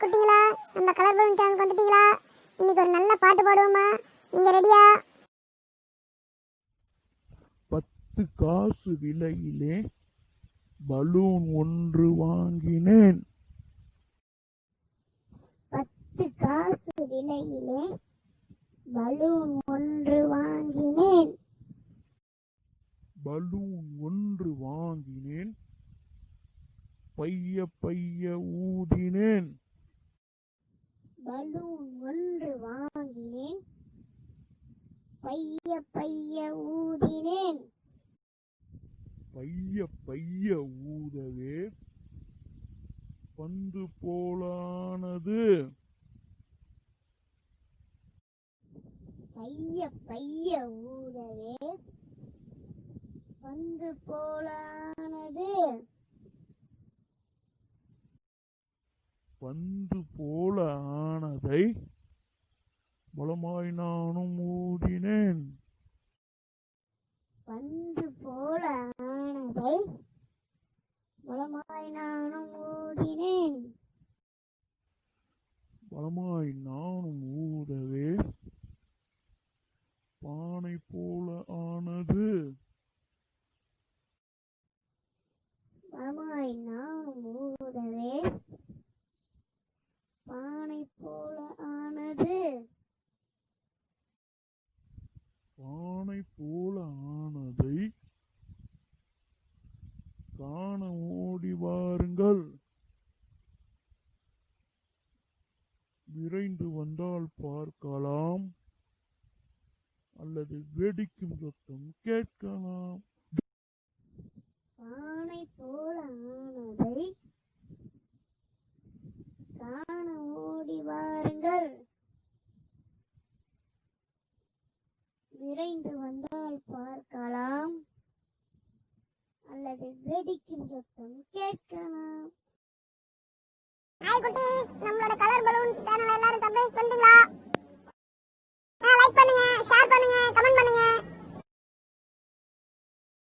Hi குட்டிங்களா நம்ம colour balloon சேனலுக்கு வந்துட்டீங்களா? இன்னைக்கு ஒரு நல்ல பாட்டு பாடுவோமா? நீங்க ரெடியா பத்து காசு விலையிலே பலூன் ஒன்று வாங்கினேன். பத்து காசு விலையிலே பலூன் ஒன்று வாங்கினேன். பலூன் ஒன்று வாங்கினேன். பைய பைய ஊதினேன். பலூன் ஒன்று வாங்கினேன் பைய பைய ஊதினேன். பைய பைய ஊதவே பந்து போலானது. பைய பைய ஊதவே பந்து போலானது பந்து போல ஆனதை பலமாய் நானும் ஊதினேன் பந்து போல ஆனதை பலமாய் நானும் ஊதினேன் பலமாய் நானும் ஊதவே பானை போல ஆனது பலமாய் நானும் ஊதவே பானை போல ஆனது பானை போல ஆனதை காண ஓடி வாருங்கள். விரைந்து வந்தால் பார்க்கலாம். அல்லது வெடிக்கும் சத்தம் கேட்கலாம். ஆனை போல ஆனதை காண ஓடி வாருங்கள் விரைந்து வந்தால் பார்க்கலாம். அல்லது வெடிக்கும் சத்தம் கேட்கலாம். நம்மளோட கலர் பலூன் சேனல் எல்லாரும் சப்ஸ்கிரைப் பண்ணிட்டீங்களா?